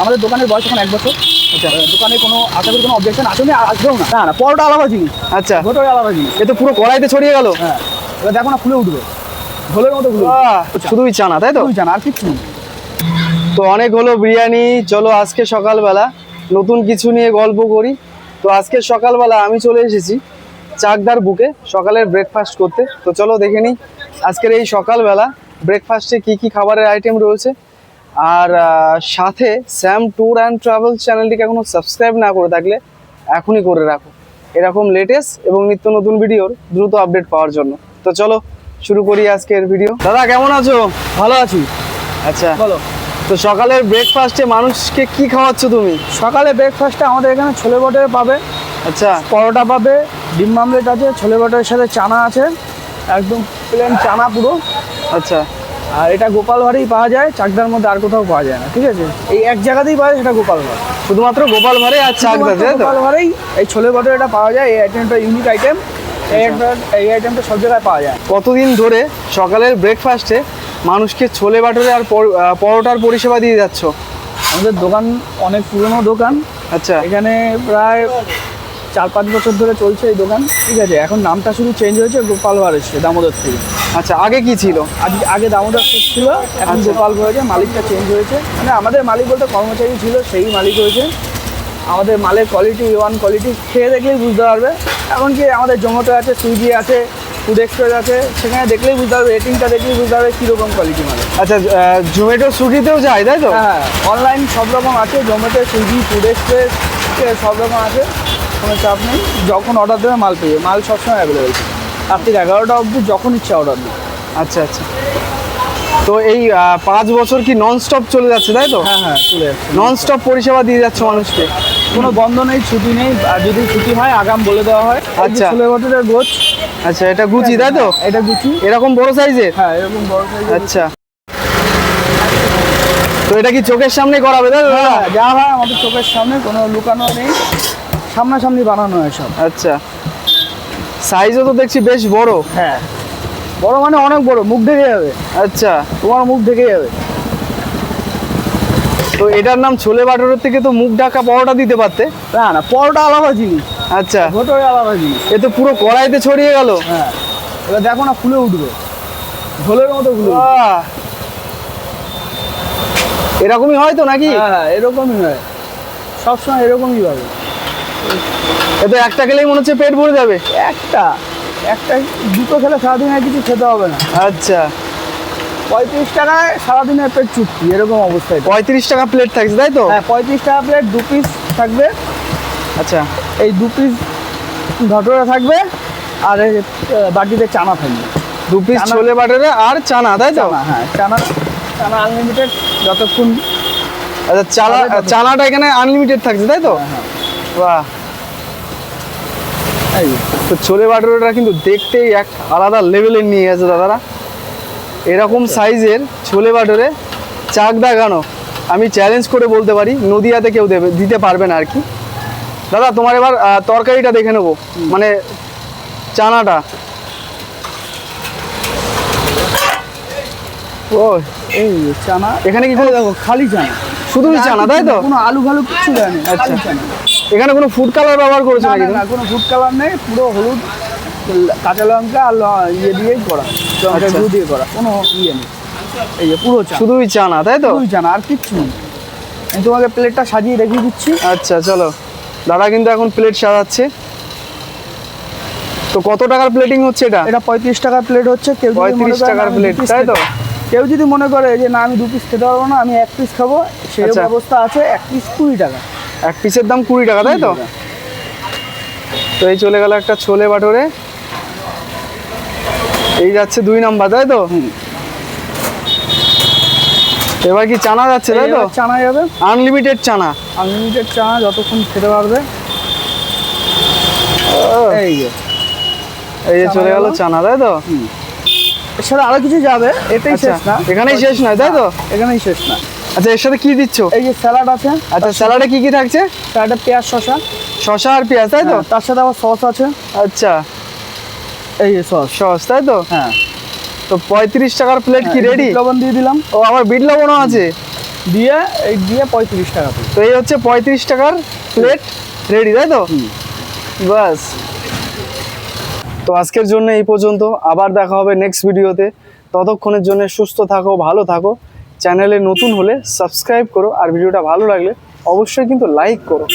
আমাদের দোকানের বয়স এখন এক বছর। আচ্ছা দোকানে কোনো আশা করি কোনো অবজেকশন আর আসবেও না? না না পরোটা আলাদা জিনিস। আচ্ছা। ঝোটোই আলাদা জিনিস। এ তো পুরো কড়াইতে ছড়িয়ে গেল। হ্যাঁ। এবার দেখো না ফুলে উঠবে। ঝোলের মতো ফুলে। বাহ, শুধুই চানা তাই তো? জানা আর কিচ্ছু তো অনেক হলো বিরিয়ানি চলো আজকে সকালবেলা। নতুন কিছু নিয়ে গল্প করি। তো আজকে সকালবেলা আমি চলে এসেছি চাকদার বুকে সকালের ব্রেকফাস্ট করতে। তো চলো দেখে নিই আজকের এই সকালবেলা ব্রেকফাস্টে কি কি খাবারের আইটেম রয়েছে। আর সাথে স্যাম ট্যুর অ্যান্ড ট্রাভেল চ্যানেলটিকে এখনও সাবস্ক্রাইব না করে থাকলে এখনই করে রাখো। এরকম লেটেস্ট এবং নিত্য নতুন ভিডিওর দ্রুত আপডেট পাওয়ার জন্য। তো চলো শুরু করি আজকের ভিডিও দাদা কেমন আছো? ভালো আছি। আচ্ছা বলো তো সকালের ব্রেকফাস্টে মানুষকে কি খাওয়াচ্ছ তুমি? সকালে ব্রেকফাস্টে আমাদের এখানে ছোলে বটে পাবে। আচ্ছা। পরোটা পাবে ডিম মামলেট আছে ছোলে বটের সাথে চানা আছে একদম প্লেন চানা পুরো। আচ্ছা। আর এটা গোপাল ভাড়েই পাওয়া যায় চাকদার মধ্যে আর কোথাও পাওয়া যায় না ঠিক আছে? এই এক জায়গাতেই পাওয়া যায় সেটা গোপাল ভাড়। শুধুমাত্র গোপাল ভাড়ে আর চাকদা তাই গোপাল ভাড়েই এই ছোলে বটে এটা পাওয়া যায় এই আইটেমটা ইউনিক আইটেম এই আইটেমটা আইটেমটা সব জায়গায় পাওয়া যায়। কতদিন ধরে সকালের ব্রেকফাস্টে মানুষকে ছোলে বাটরে আর পর- পরোটার পরিষেবা দিয়ে যাচ্ছ? আমাদের দোকান অনেক পুরনো দোকান। আচ্ছা। এখানে প্রায় চার পাঁচ বছর ধরে চলছে এই দোকান ঠিক আছে? এখন নামটা শুধু চেঞ্জ হয়েছে গোপাল ভাড় এসছে দামোদর থেকে। আচ্ছা আগে কি ছিল? আজ- আগে দামোদর সেট ছিল এখন আচ্ছা। গোপাল হয়েছে মালিকটা চেঞ্জ হয়েছে। মানে আমাদের মালিক বলতে কর্মচারী ছিল সেই মালিক হয়েছে। আমাদের মালের কোয়ালিটি ওয়ান কোয়ালিটি খেয়ে দেখলেই বুঝতে পারবে। এমনকি আমাদের জোম্যাটো আছে সুইগি আছে ফুড এক্সপ্রেস আছে সেখানে দেখলেই বুঝতে পারবে রেটিংটা দেখলেই বুঝতে পারবে কীরকম কোয়ালিটি মালের। আচ্ছা জোম্যাটো সুইগিতেও যায় তাই তো? হ্যাঁ অনলাইন সব রকম আছে জোম্যাটো সুইগি ফুড এক্সপ্রেস সব রকম আছে কোনো চাপ নেই। যখন অর্ডার দেবে মাল পেয়ে মাল সবসময় অ্যাভেলেবেল রাত্রি এগারোটা অবধি যখন ইচ্ছা অর্ডার দিই আচ্ছা আচ্ছা। তো এই পাঁচ বছর কি নন স্টপ চলে যাচ্ছে তাই তো? হ্যাঁ হ্যাঁ চলে যাচ্ছে। নন স্টপ পরিষেবা দিয়ে যাচ্ছে মানুষকে। কোনো বন্ধ নেই ছুটি নেই আর যদি ছুটি হয় আগাম বলে দেওয়া হয়। আচ্ছা। ছোলে বটলের গোছ। আচ্ছা এটা গুচি তাই তো? এটা গুচি এরকম বড় সাইজের হ্যাঁ এরকম বড় এর। আচ্ছা। তো এটা কি চোখের সামনে করাবে তাই দাদা? হ্যাঁ, যা হয় আমাদের চোখের সামনে কোনো লুকানো নেই। সামনাসামনি বানানো হয় সব। আচ্ছা। সাইজও তো দেখছি বেশ বড়। হ্যাঁ। বড় মানে অনেক বড় মুখ ঢেকে যাবে। আচ্ছা। তোমার মুখ ঢেকে যাবে। তো এটার নাম ছোলে বাটারের থেকে তো মুখ ঢাকা পরোটা দিতে পারতে। না না পরোটা আলাদা জিনিস। আচ্ছা। ঝোটোই আলাদা জিনিস। এ তো পুরো কড়াইতে ছড়িয়ে গেল। হ্যাঁ। এবার দেখো না ফুলে উঠবে। ঝোলের মতো ফুলে। এরকমই হয় তো নাকি? হ্যাঁ এরকমই হয়। সবসময় এরকমই পাবে এ তো একটা গেলেই মনে হচ্ছে পেট ভরে যাবে। একটা। একটা দুটো খেলে সারাদিন আর কিছু খেতে হবে না। আচ্ছা। পঁয়ত্রিশ টাকায় সারাদিনের পেট চুক্তি এরকম অবস্থায় পঁয়ত্রিশ টাকা প্লেট থাকছে তাই তো? হ্যাঁ পঁয়ত্রিশ টাকা প্লেট দু পিস থাকবে। আচ্ছা। এই দু পিস ঘটরা থাকবে আর বাটিতে চানা থাকবে। দু পিস ছোলে বাটারে আর চানা তাই তো? হ্যাঁ চানা চানা আনলিমিটেড যতক্ষণ আচ্ছা চানা চানাটা এখানে আনলিমিটেড থাকছে তাই তো? হ্যাঁ, হ্যাঁ। বাহ। তো ছোলে বাটারটা কিন্তু দেখতেই এক আলাদা লেভেলের নিয়ে গেছে দাদারা। এরকম সাইজের ছোলে বাটারে চাক দাগানো আমি চ্যালেঞ্জ করে বলতে পারি নদিয়াতে কেউ দেবে দিতে পারবে না আর কি। দাদা তোমার এবার তরকারিটা দেখে নেব মানে চানাটা। ও এই চানা এখানে কি দেখো খালি চানা। শুধুই চানা তাই তো? কোনো আলু ফালু কিছু দেয় না আচ্ছা। এখানে কোনো ফুড কালার ব্যবহার করেছে না নাকি? না কোনো ফুড কালার নেই পুরো হলুদ কাঁচা লঙ্কা আর ইয়ে দিয়েই করা লঙ্কা আচ্ছা। গুঁড়ো দিয়ে করা কোনো ইয়ে নেই। এই যে পুরো চা শুধুই চানা তাই তো? শুধুই চানা আর কিচ্ছু নেই। আমি তোমাকে প্লেটটা সাজিয়ে রেখে দিচ্ছি। আচ্ছা চলো। দাদা কিন্তু এখন প্লেট সাজাচ্ছে। তো কত টাকার প্লেটিং হচ্ছে এটা? এটা পঁয়ত্রিশ টাকার প্লেট হচ্ছে কেউ যদি 35 করে টাকার প্লেট, তাই তো? কেউ যদি মনে করে যে না আমি দু পিস খেতে পারব না আমি এক পিস খাব সেই আচ্ছা। ব্যবস্থা আছে এক পিস কুড়ি টাকা। এক পিসের দাম কুড়ি টাকা তাই তো? তো এই চলে গেল একটা ছোলে বাটরে। এই যাচ্ছে দুই নাম্বার তাই তো? এবার কি চানা যাচ্ছে তাই তো? চানা যাবে আনলিমিটেড চানা। আনলিমিটেড চানা যতক্ষণ খেতে পারবে। এই যে। এই যে চলে গেল। চানা তাই তো? সাথে আরও কিছু যাবে এটাই আচ্ছা, শেষ না। এখানেই শেষ নয় তাই তো? এখানেই শেষ না। আচ্ছা এর সাথে কি দিচ্ছ? এই যে স্যালাড আছে। আচ্ছা স্যালাডে কি কি থাকছে? স্যালাডে পেঁয়াজ শশা শশা আর পেঁয়াজ তাই তো? হ্যাঁ, তার সাথে আবার সস আছে। আচ্ছা। এই সস। সস তাই তো? হ্যাঁ। তো পঁয়ত্রিশ টাকার প্লেট কি হ্যাঁ, রেডি লবণ দিয়ে দিলাম। ও আমার বিট লবণও আছে? দিয়ে এই দিয়ে পঁয়ত্রিশ টাকা তো এই হচ্ছে পঁয়ত্রিশ টাকার প্লেট রেডি তাই তো? বাস তো আজকের জন্য এই পর্যন্ত। আবার দেখা হবে নেক্সট ভিডিওতে ততক্ষণের জন্য সুস্থ থাকো ভালো থাকো। চ্যানেলে নতুন হলে সাবস্ক্রাইব করো আর ভিডিওটা ভালো লাগলে অবশ্যই কিন্তু লাইক করো।